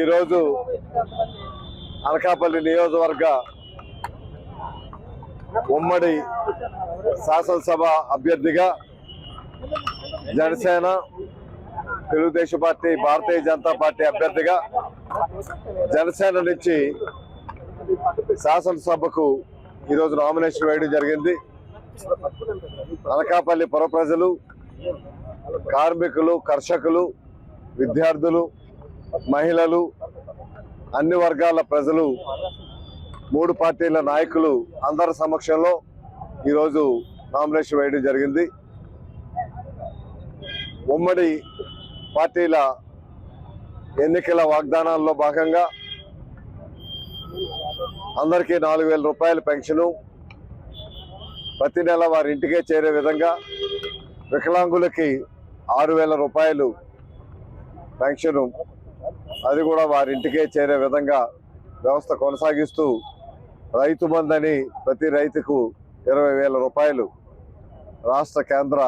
ఈరోజు అనకాపల్లి నియోజకవర్గ ఉమ్మడి శాసనసభ అభ్యర్థిగా జనసేన తెలుగుదేశం పార్టీ భారతీయ జనతా పార్టీ అభ్యర్థిగా జనసేన నుంచి శాసనసభకు ఈరోజు నామినేషన్ వేయడం జరిగింది. అనకాపల్లి పుర ప్రజలు కార్మికులు కర్షకులు విద్యార్థులు మహిళలు అన్ని వర్గాల ప్రజలు మూడు పార్టీల నాయకులు అందరి సమక్షంలో ఈరోజు నామినేషన్ వేయడం జరిగింది. ఉమ్మడి పార్టీల ఎన్నికల వాగ్దానాల్లో భాగంగా అందరికీ నాలుగు వేల రూపాయల పెన్షను ప్రతి నెల వారి ఇంటికే చేరే విధంగా వికలాంగులకి ఆరు వేల రూపాయలు పెన్షను అది కూడా వారి ఇంటికే చేరే విధంగా వ్యవస్థ కొనసాగిస్తూ రైతు బంధని ప్రతి రైతుకు ఇరవై వేల రూపాయలు రాష్ట్ర కేంద్ర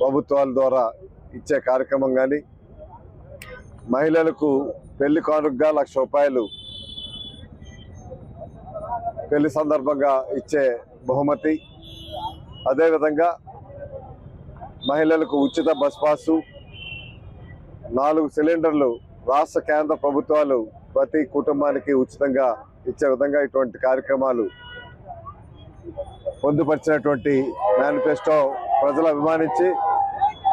ప్రభుత్వాల ద్వారా ఇచ్చే కార్యక్రమం కానీ మహిళలకు పెళ్ళి కానుకగా లక్ష రూపాయలు పెళ్ళి సందర్భంగా ఇచ్చే బహుమతి. అదేవిధంగా మహిళలకు ఉచిత బస్ పాసు నాలుగు సిలిండర్లు రాష్ట్ర కేంద్ర ప్రభుత్వాలు ప్రతి కుటుంబానికి ఉచితంగా ఇచ్చే విధంగా ఇటువంటి కార్యక్రమాలు పొందుపరిచినటువంటి మేనిఫెస్టో ప్రజలు అభిమానించి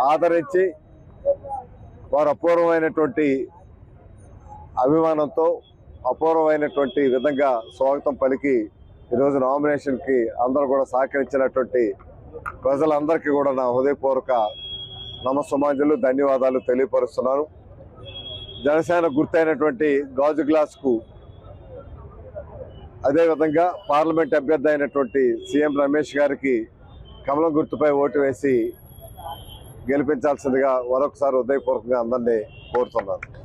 ఆదరించి వారు అపూర్వమైనటువంటి అభిమానంతో అపూర్వమైనటువంటి విధంగా స్వాగతం పలికి ఈరోజు నామినేషన్కి అందరూ కూడా సహకరించినటువంటి ప్రజలందరికీ కూడా నా హృదయపూర్వక నమస్సమాంజలు ధన్యవాదాలు తెలియపరుస్తున్నాను. జనసేన గుర్తైనటువంటి గాజు గ్లాస్కు అదేవిధంగా పార్లమెంట్ అభ్యర్థి అయినటువంటి సీఎం రమేష్ గారికి కమలం గుర్తుపై ఓటు వేసి గెలిపించాల్సిందిగా మరొకసారి హృదయపూర్వకంగా అందరినీ కోరుతున్నాను.